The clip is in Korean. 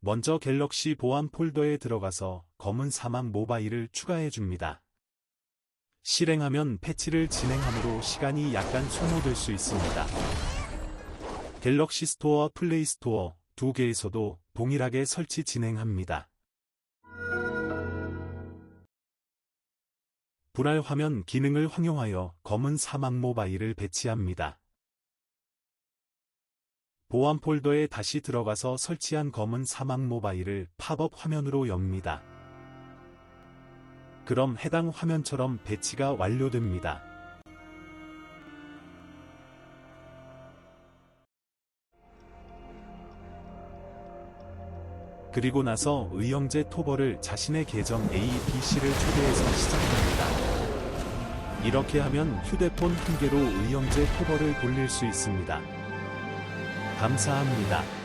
먼저 갤럭시 보안 폴더에 들어가서 검은 사막 모바일을 추가해 줍니다. 실행하면 패치를 진행함으로 시간이 약간 소모될 수 있습니다. 갤럭시 스토어와 플레이 스토어 두 개에서도 동일하게 설치 진행합니다. 불알 화면 기능을 활용하여 검은 사막 모바일을 배치합니다. 보안 폴더에 다시 들어가서 설치한 검은 사막 모바일을 팝업 화면으로 엽니다. 그럼 해당 화면처럼 배치가 완료됩니다. 그리고 나서 의형제 토벌을 자신의 계정 APC를 초대해서 시작합니다. 이렇게 하면 휴대폰 한 개로 의형제 토벌을 돌릴 수 있습니다. 감사합니다.